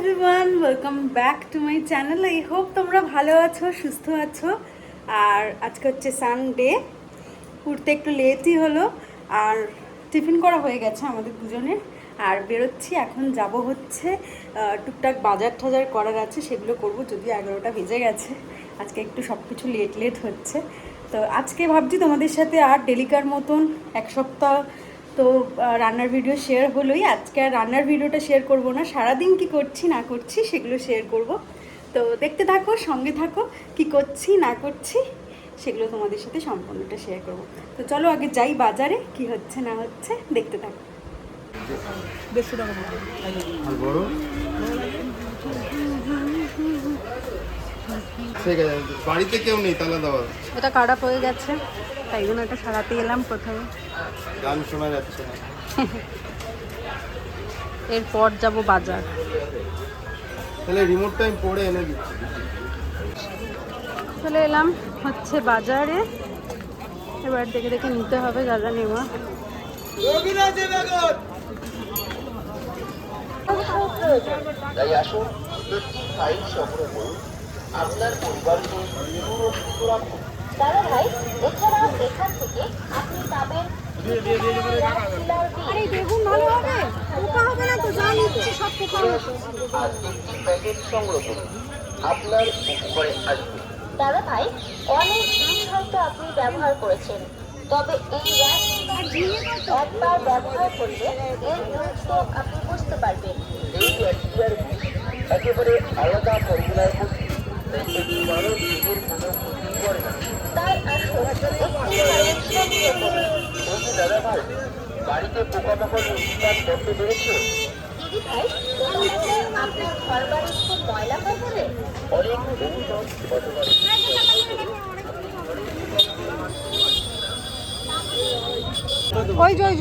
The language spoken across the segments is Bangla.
Everyone welcome back to my channel I hope তোমরা ভালো আছো, সুস্থ আছো। আর আজকে হচ্ছে সানডে উঠতে একটু লেটই হলো। আর টিফিন করা হয়ে গেছে আমাদের দুজনের। আর বেরোচ্ছি, এখন যাব হচ্ছে টুকটাক বাজার টাজার করার আছে, সেগুলো করব, যদি এগারোটা বেজে গেছে। আজকে একটু সব কিছু লেট লেট হচ্ছে। তো আজকে ভাবছি তোমাদের সাথে আর ডেলিকার মতন এক সপ্তাহ তো রান্নার ভিডিও শেয়ার হলোই। আজকে আর রান্নার ভিডিওটা শেয়ার করব না। সারাদিন কি করছি না করছি সেগুলো শেয়ার করব। তো দেখতে থাকো সঙ্গে থাকো কি করছি না করছি সেগুলো তোমাদের সাথে সম্পূর্ণটা শেয়ার করব। তো চলো আগে যাই বাজারে কি হচ্ছে না হচ্ছে দেখতে থাকো। বাড়িতে কেউ নেই তালা দেওয়া এটা খারাপ হয়ে গেছে তাই জন্য এটা সারাতে এলাম প্রথমে। গান শোনা যাচ্ছে না। এরপর যাব বাজার। তাহলে রিমোটটা আমি পরে এনে দিচ্ছি। চলে এলাম হচ্ছে বাজারে। এবার দেখে দেখে নিতে হবে যা যা নেওয়া। তাই আসুন একটি ফাইল সংগ্রহ করুন। আপনার পরিবারকে রাখুন দাদা ভাই এছাড়াও এখান থেকে আপনি পাবেন আরে বেগুন ভালো হবে? পোকা হবে না তো? যা নিচ্ছি সব পোকা প্যাকেট সংগ্রহ করুন আপনার উপকারে আসবে। দাদা ভাই অনেক হয়তো আপনি ব্যবহার করেছেন। তবে এই একবার ব্যবহার করলে এর গুরুত্ব আপনি বুঝতে পারবেন। এই ব্যাকটেরিয়ার একেবারে আলাদা ফর্মুলায় ভর্তি তাই আসুন একটি যে দাদা ভাই বাড়িতে পোকামাকড় উৎপাদ হয়ে অনেক ওই জয়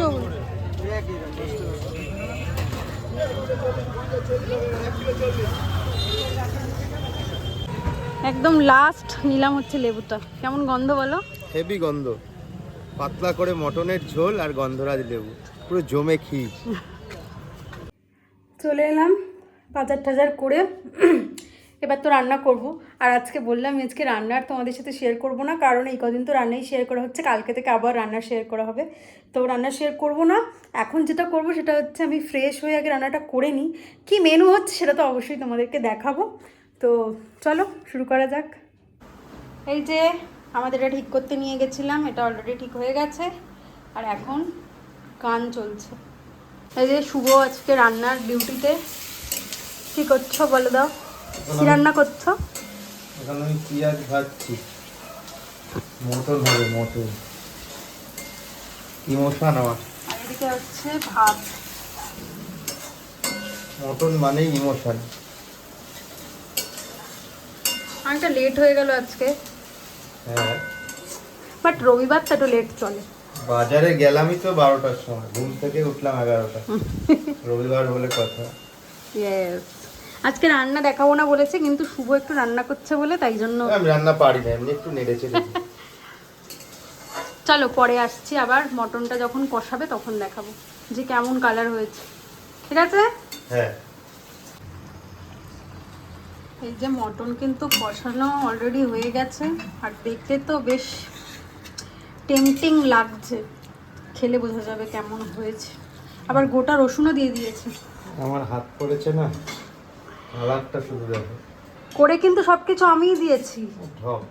একদম লাস্ট নিলাম হচ্ছে লেবুটা। কেমন গন্ধ বলো? হেভি গন্ধ। পাতলা করে মটনের ঝোল আর গন্ধরাজ লেবু। পুরো জমে ক্ষীর চলে এলাম বাজার টাজার করে। এবার তো রান্না করব। আর আজকে বললাম, আজকে রান্নার তোমাদের সাথে শেয়ার করব না, কারণ এই কদিন তো রান্নাই শেয়ার করা হচ্ছে। কালকে থেকে আবার রান্না শেয়ার করা হবে। তো রান্না শেয়ার করব না। এখন যেটা করব সেটা হচ্ছে, আমি ফ্রেশ হয়ে আগে রান্নাটা করে নিই। কী মেনু হচ্ছে সেটা তো অবশ্যই তোমাদেরকে দেখাবো। তো চলো, শুরু করা যাক। এই যে আমাদের এটা ঠিক করতে নিয়ে গেছিলাম এটা অলরেডি ঠিক হয়ে গেছে। আর এখন গান চলছে। এই যে শুভ আজকে রান্নার ডিউটিতে। কি করছ বলে দাও? কি রান্না করছ? এখন আমি পেঁয়াজ ভাজছি। মটন হবে মটন। ইমোশন আমার এদিকে হচ্ছে ভাত। মটন মানেই ইমোশন। অনেকটা লেট হয়ে গেল আজকে। হ্যাঁ। বাট রবিবার তো লেট চলে। বাজারে গেলামই তো বারোটার সময়। ঘুম থেকে উঠলাম এগারোটা রবিবার বলে কথা। আজকে রান্না দেখাবো না বলেছে কিন্তু শুভ একটু রান্না করছে বলে তাই জন্য আমি রান্না পারি না এমনি একটু নেড়েছে চলো পরে আসছি আবার। মটনটা যখন কষাবে তখন দেখাবো যে কেমন কালার হয়েছে। ঠিক আছে? হ্যাঁ। এই যে মটন কিন্তু কষানো অলরেডি হয়ে গেছে আর দেখতে তো বেশ টেম্পটিং লাগছে। খেলে বোঝা যাবে কেমন হয়েছে। আবার গোটা রসুনও দিয়ে দিয়েছে। আমার হাত পড়েছে না কালারটা শুধু দেখো। করে কিন্তু সব কিছু আমিই দিয়েছি। ঢপ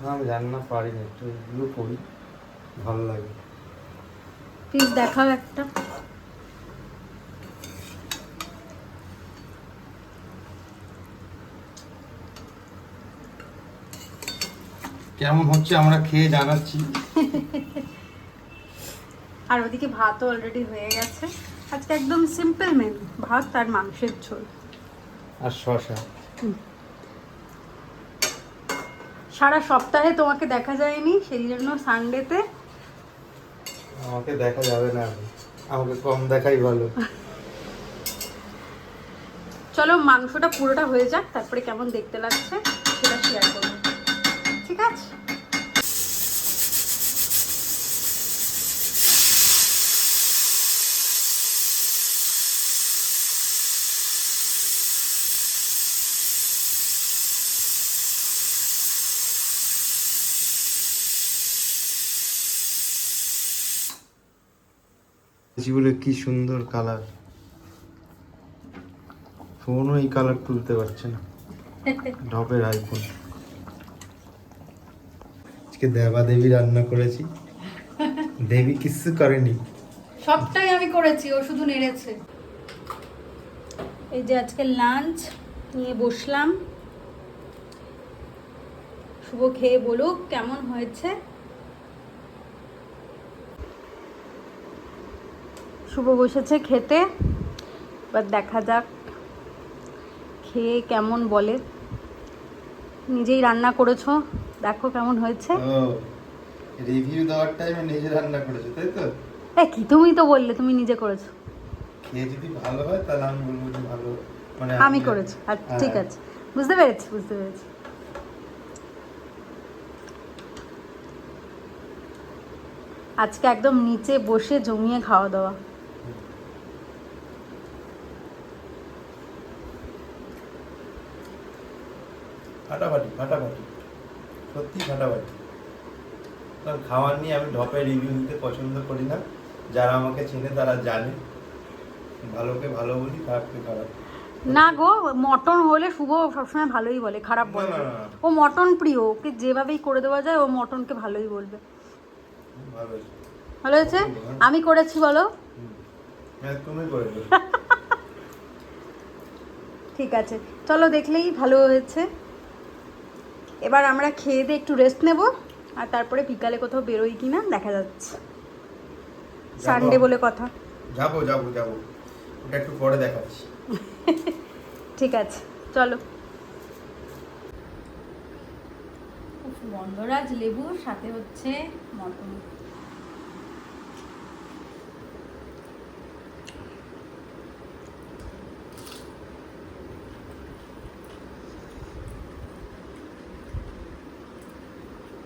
না, আমি রান্না পারি না একটু এগুলো করি ভালো লাগে। প্লিজ দেখাও একটা। কেমন হচ্ছে আমরা খেয়ে জানাচ্ছি। আর ওদিকে ভাতও অলরেডি হয়ে গেছে। আজকে একদম সিম্পল মেনু ভাত আর মাংসের ঝোল। আর শশা সারা সপ্তাহে তোমাকে দেখা যায়নি সেই জন্য সানডেতে আমাকে দেখা যাবে না আমাকে কম দেখাই ভালো। চলো মাংসটা পুরোটা হয়ে যাক তারপরে কেমন দেখতে লাগছে সেটা শেয়ার করব। ঠিক আছে? জীবনে কি সুন্দর কালার। ফোনও এই কালার তুলতে পারছে না। ঢপের আইফোন আজকে দেবা দেবী রান্না করেছি। দেবী কিচ্ছু করেনি। সবটাই আমি করেছি ও শুধু নেড়েছে। এই যে আজকে লাঞ্চ নিয়ে বসলাম। শুভ খেয়ে বলুক কেমন হয়েছে? শুভ বসেছে খেতে এবার দেখা যাক খেয়ে কেমন বলে। নিজেই রান্না করেছ। দেখো কেমন হয়েছে। রিভিউ দেওয়ার টাইমে নিজে রান্না করেছ তাই তো? কি তুমি তো বললে তুমি নিজে করেছ। খেয়ে যদি ভালো হয় তাহলে আমি বলব যে ভালো মানে আমি করেছি আচ্ছা ঠিক। আছে। বুঝতে পেরেছি বুঝতে পেরেছি। আজকে একদম নিচে বসে জমিয়ে খাওয়া দাওয়া। ফাটাফাটি ফাটাফাটি। সত্যি ফাটাফাটি কারণ খাওয়ার নিয়ে আমি ঢপে রিভিউ দিতে পছন্দ করি না। যারা আমাকে চেনে তারা জানে। ভালোকে ভালো বলি খারাপকে খারাপ। না গো মটন হলে শুভ সবসময় ভালোই বলে খারাপ বলে। ও মটন প্রিয় ওকে যেভাবেই করে দেওয়া যায় ও মটনকে ভালোই বলবে। ভালো হয়েছে। আমি করেছি বলো। হ্যাঁ ঠিক আছে। চলো দেখলেই ভালো হয়েছে। এবার আমরা খেয়ে দিয়ে একটু রেস্ট নেব আর তারপরে বিকালে কোথাও বেরোই কি না দেখা যাচ্ছে। সানডে বলে কথা। যাব যাব যাব। ওটা একটু পরে দেখাচ্ছি। ঠিক আছে চলো। গন্ধরাজ লেবুর সাথে হচ্ছে মটন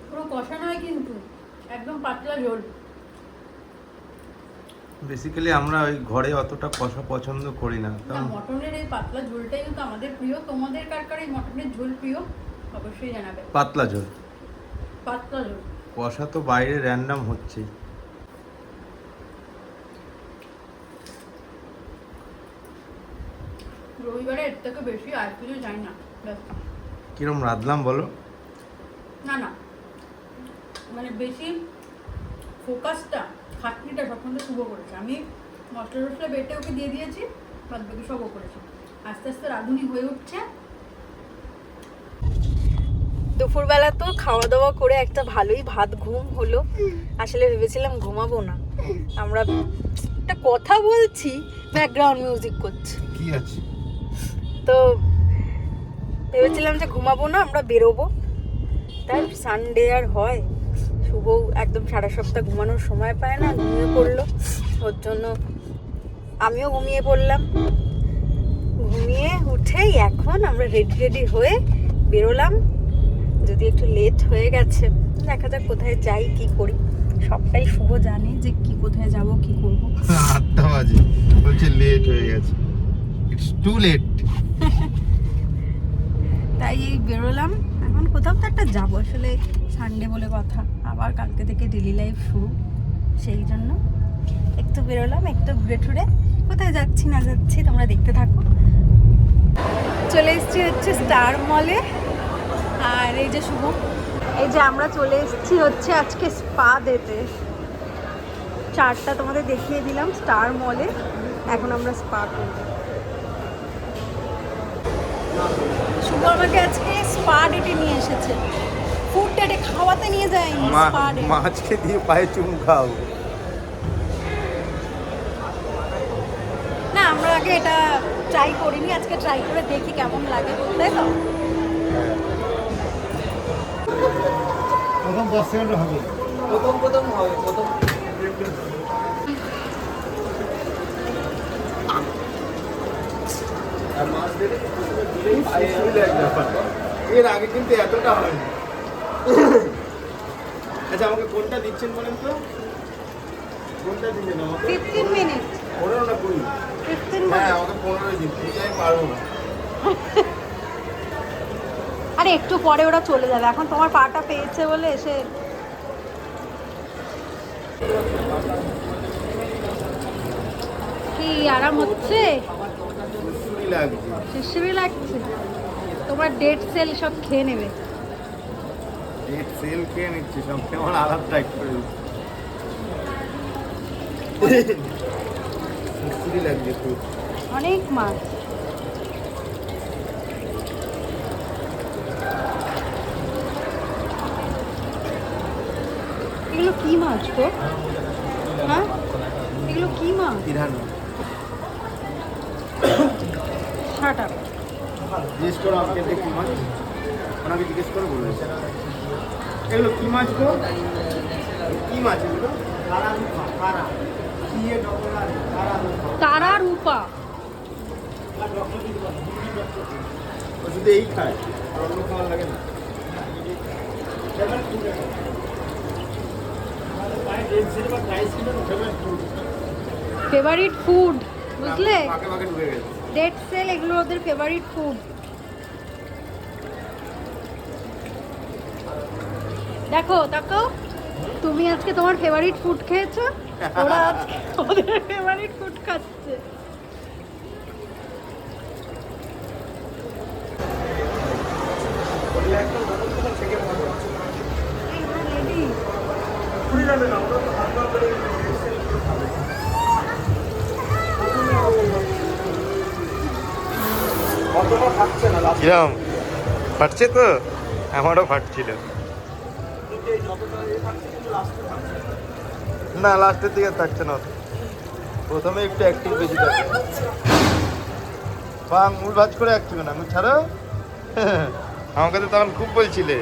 পুরো কষা নয় কিন্তু একদম পাতলা ঝোল। বেসিক্যালি আমরা ওই ঘরে অতটা কষা পছন্দ করি না না মটনের এই পাতলা ঝোলটাই কিন্তু আমাদের প্রিয়। তোমাদের কার কার এই মটনের ঝোল প্রিয়? অবশ্যই জানাবে। পাতলা ঝোল। পাতলা ঝোল। কষা তো বাইরে র্যান্ডাম হচ্ছে রবিবারে এর থেকে বেশি আর কিছু যাই না। কিরম রাঁধলাম বলো? না না। মানে বেশি ফোকাসটা খাটনিটা সবসময় শুভ করেছে। আমি মশলা টসলা বেটে ওকে দিয়ে দিয়েছি বাদ বাকি সব ও করেছে। আস্তে আস্তে রাঁধুনি হয়ে উঠছে। দুপুরবেলা তো খাওয়া দাওয়া করে একটা ভালোই ভাত ঘুম হলো। আসলে ভেবেছিলাম ঘুমাবো না। আমরা একটা কথা বলছি ব্যাকগ্রাউন্ড মিউজিক করছি। কি আছে? তো ভেবেছিলাম যে ঘুমাবো না আমরা বেরোবো। তাই সানডে আর হয়। শুভ একদম সারা সপ্তাহ ঘুমানোর সময় পায় না ঘুমিয়ে পড়ল। ওর জন্য আমিও ঘুমিয়ে পড়লাম। ঘুমিয়ে উঠেই এখন আমরা রেডি রেডি হয়ে বেরোলাম। যদি একটু লেট হয়ে গেছে দেখা যাক কোথায় যাই কি করি। সবটাই শুভ জানে যে কি কোথায় যাব কি করব। আটটা বাজে। বলছে লেট হয়ে গেছে। ইটস টু লেট তাই এই বেরোলাম। এখন কোথাও তো একটা যাব আসলে সানডে বলে কথা। আবার কালকে থেকে ডেলি লাইফ শুরু। সেই জন্য একটু বেরোলাম, একটু ঘুরে ঠুরে কোথায় যাচ্ছি, না যাচ্ছি, তোমরা দেখতে থাকো। চলে এসছি হচ্ছে স্টার মলে আর এই যে শুভ এই যে আমরা চলে এসেছি হচ্ছে আজকে স্পা দিতে। চারটা তোমাদের দেখিয়ে দিলাম স্টার মলে এখন আমরা স্পা করব। শুভ আমাকে আজকে স্পা ডেটে নিয়ে এসেছে। ফুড ডেটে খাওয়াতে নিয়ে ডেটে মাছকে দিয়ে পায়ে চুমু খাও। না আমরা আগে এটা ট্রাই করিনি আজকে ট্রাই করে দেখি কেমন লাগে তাই তো? প্রথম দশ সেকেন্ড হবে। প্রথম প্রথম হবে প্রথম। এর আগে কিন্তু এতটা হয়নি। আচ্ছা আমাকে কোনটা দিচ্ছেন বলেন তো? কোনটা দিচ্ছেন আমাকে? ফিফটিন মিনিট পনেরো না কুড়ি হ্যাঁ আমাকে পনেরোই দিন আমি পারব না। আরে একটু পরে ওরা চলে যাবে। এখন তোমার পাটা পেয়েছে বলে এসে কি আরাম হচ্ছে? লাগছে। তোমার ডেট সেল সব খেয়ে নেবে। নেট সেল খেয়ে নিচ্ছে সব কেমন আলাপ টাইট করে দিচ্ছে। লাগছে খুব অনেক মাছ। এগুলো কি মাছ গো? হ্যাঁ? এগুলো কি মাছ? ষাট জিজ্ঞেস করো আমাকে কি মাছ? ওনাকে জিজ্ঞেস করে বলবে এগুলো কি মাছ গো? কি মাছ এগুলো? রূপা তারা রূপা শুধু এই খায়। আর অন্য খাওয়ার লাগে না। ফেভারিট ফুড বুঝলে? ডেট সেল এগুলো ওদের ফেভারিট ফুড দেখো দেখো, তুমি আজকে তোমার ফেভারিট ফুড খেয়েছো? ওরা আজকে ওদের ফেভারিট ফুড খাচ্ছে। কিরম, ফাটছে তো? আমারও ফাটছিল। না লাস্টের দিকে থাকছে না। প্রথমে একটু অ্যাক্টিভ বেশি থাকে। বা মূল ভাজ করে অ্যাক্টিভ না আমি ছাড়ো। আমাকে তো তখন খুব বলছিলে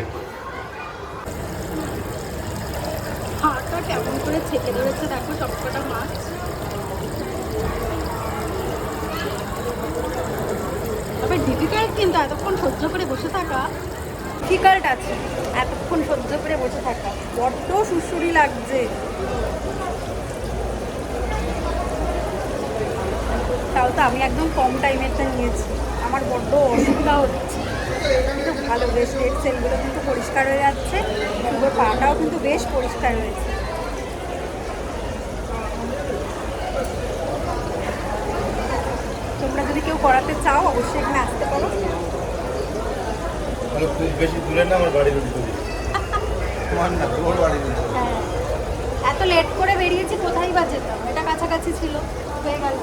হাড়টা কেমন করে ছেঁকে ধরেছে দেখো সবকটা মাছ। তবে ডিফিকাল্ট কিন্তু এতক্ষণ সহ্য করে বসে থাকা। ডিফিকাল্ট আছে। এতক্ষণ সহ্য করে বসে থাকা। বড্ড সুসুরি লাগছে। তাও তো আমি একদম কম টাইমেরটা নিয়েছি। আমার বড্ড অসুবিধা হচ্ছে। কিন্তু ভালো বেশ রেড সেলগুলো কিন্তু পরিষ্কার হয়ে যাচ্ছে। শুধু পাটাও কিন্তু বেশ পরিষ্কার হয়েছে। তোমরা যদি কেউ করাতে চাও, অবশ্যই এখানে আসতে পারো। মানে খুব বেশি দূরে না আমার বাড়ির দিকে তোমার না তোমার বাড়ির দিকে। হ্যাঁ। এত লেট করে বেরিয়েছি কোথায় বা যেতাম? এটা কাছাকাছি ছিল হয়ে গেল।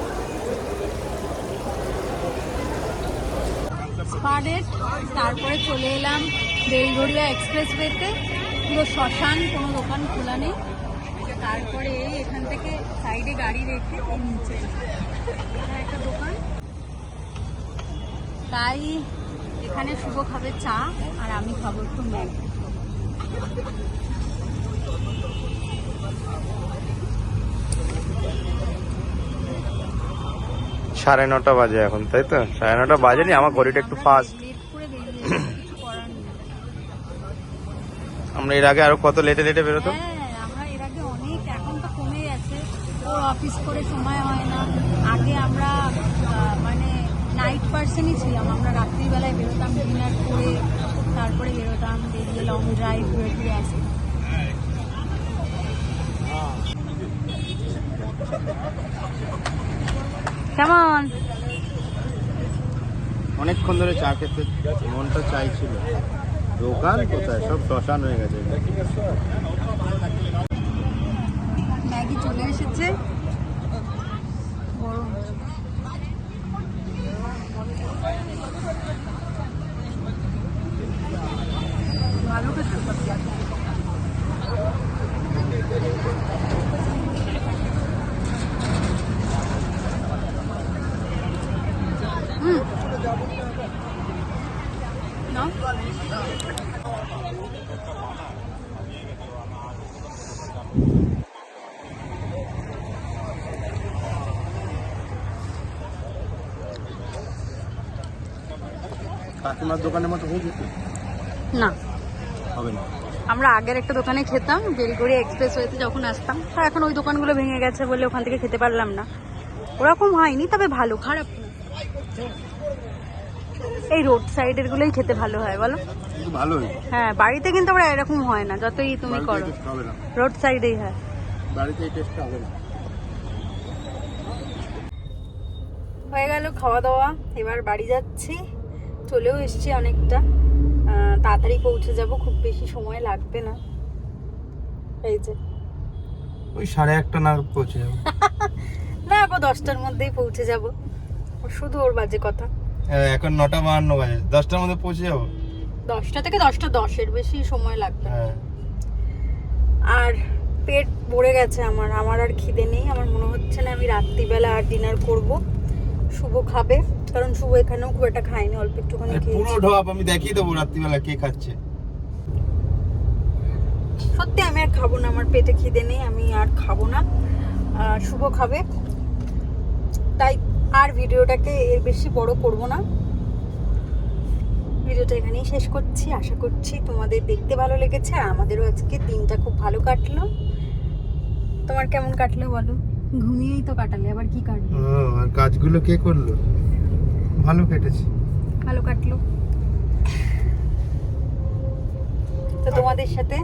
স্পাডেট তারপরে চলে এলাম বেলগড়িয়া এক্সপ্রেস ওয়েতে পুরো শ্মশান কোনো দোকান খোলা নেই। তারপরে এখান থেকে সাইডে গাড়ি রেখে নিচে। একটা দোকান। তাই এখানে শুভ খাবে চা আর আমি খাব একটু ম্যাগি। সাড়ে নটা বাজে এখন তাই তো? সাড়ে নটা বাজে বাজেনি আমার ঘড়িটা একটু ফাস্ট আমরা এর আগে আরও কত লেটে লেটে বেরোতো হ্যাঁ আমরা এর আগে অনেক এখন তো কমে গেছে। অফিস করে সময় হয় না। আগে আমরা নাইট পার্সনই ছিলাম। আমরা রাত্রিবেলায় বেরোতাম ডিনার করে তারপরে বেরোতাম বেরিয়ে লং ড্রাইভ ঘুরে ফিরে আসি। কেমন অনেকক্ষণ ধরে চা খেতে মনটা চাইছিল। দোকান কোথায়? সব শ্মশান হয়ে গেছে। ম্যাগি চলে এসেছে। কাকিমার দোকানের মতো হয়ে যেত? না। হবে না। আমরা আগের একটা দোকানে খেতাম বেলগড়ি এক্সপ্রেস ওয়েতে যখন আসতাম তা এখন ওই দোকানগুলো ভেঙে গেছে বলে ওখান থেকে খেতে পারলাম না। ওরকম হয়নি তবে ভালো খারাপ এই রোড সাইডের গুলোই খেতে ভালো হয় বলো। ভালোই। হ্যাঁ বাড়িতে কিন্তু আমরা এরকম হয় না যতই তুমি করো। রোড সাইডেই হয়। বাড়িতে হবে না। হয়ে গেল খাওয়া দাওয়া এবার বাড়ি যাচ্ছি। চলেও এসছি অনেকটা। তাড়াতাড়ি পৌঁছে যাব খুব বেশি সময় লাগবে না। এই যে। ওই সাড়ে একটা নাগাদ পৌঁছে যাব। না গো দশটার মধ্যেই পৌঁছে যাব। শুধু ওর বাজে কথা। এখন নটা বাহান্ন বাজে। দশটার মধ্যে পৌঁছে যাব? দশটা থেকে দশটা দশের বেশি সময় লাগবে না। হ্যাঁ। আর পেট ভরে গেছে আমার। আমার আর খিদে নেই। আমার মনে হচ্ছে না আমি রাত্রিবেলা আর ডিনার করব। শুভ খাবে কারণ শুভ এখানেও খুব একটা খায়নি অল্প একটুখানি এই পুরো খেয়েছি ঢপ আমি দেখিয়ে দেবো রাত্রিবেলা কে খাচ্ছে। সত্যি আমি আর খাব না আমার পেটে খিদে নেই আমি আর খাব না। শুভ খাবে। তাই আর ভিডিওটাকে এর বেশি বড় করব না। ভিডিওটা এখানেই শেষ করছি আশা করছি তোমাদের দেখতে ভালো লেগেছে আর আমাদেরও আজকে দিনটা খুব ভালো কাটলো। তোমার কেমন কাটলো বলো? ঘুমিয়েই তো কাটালে আবার কি কাটবে? আর কাজগুলো কে করল? ভালো কেটেছে। ভালো কাটলো। তো তোমাদের সাথে?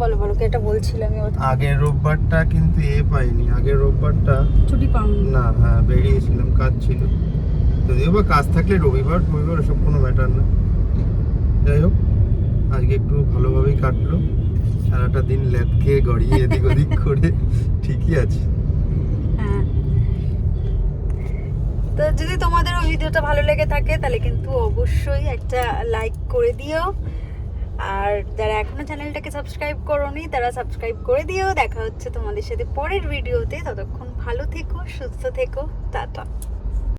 বলো বলো কি এটা বলছিলাম আমি আগের রোববারটা কিন্তু এ পাইনি। আগের রোববারটা ছুটি পাওনি। না হ্যাঁ বেরিয়েছিলাম কাজ ছিল। যদিও বা কাজ থাকলে রবিবার রবিবার ওসব কোনো ম্যাটার না। যাই হোক আজকে একটু ভালোভাবেই কাটলো। সারাটা দিন ল্যাব খেয়ে গড়িয়ে এদিক ওদিক করে ঠিকই আছে হ্যাঁ তো যদি তোমাদের ওই ভিডিওটা ভালো লেগে থাকে, তাহলে কিন্তু অবশ্যই একটা লাইক করে দিও। আর যারা এখনও চ্যানেলটাকে সাবস্ক্রাইব করোনি, তারা সাবস্ক্রাইব করে দিও। দেখা হচ্ছে তোমাদের সাথে পরের ভিডিওতে ততক্ষণ ভালো থেকো, সুস্থ থেকো। টাটা।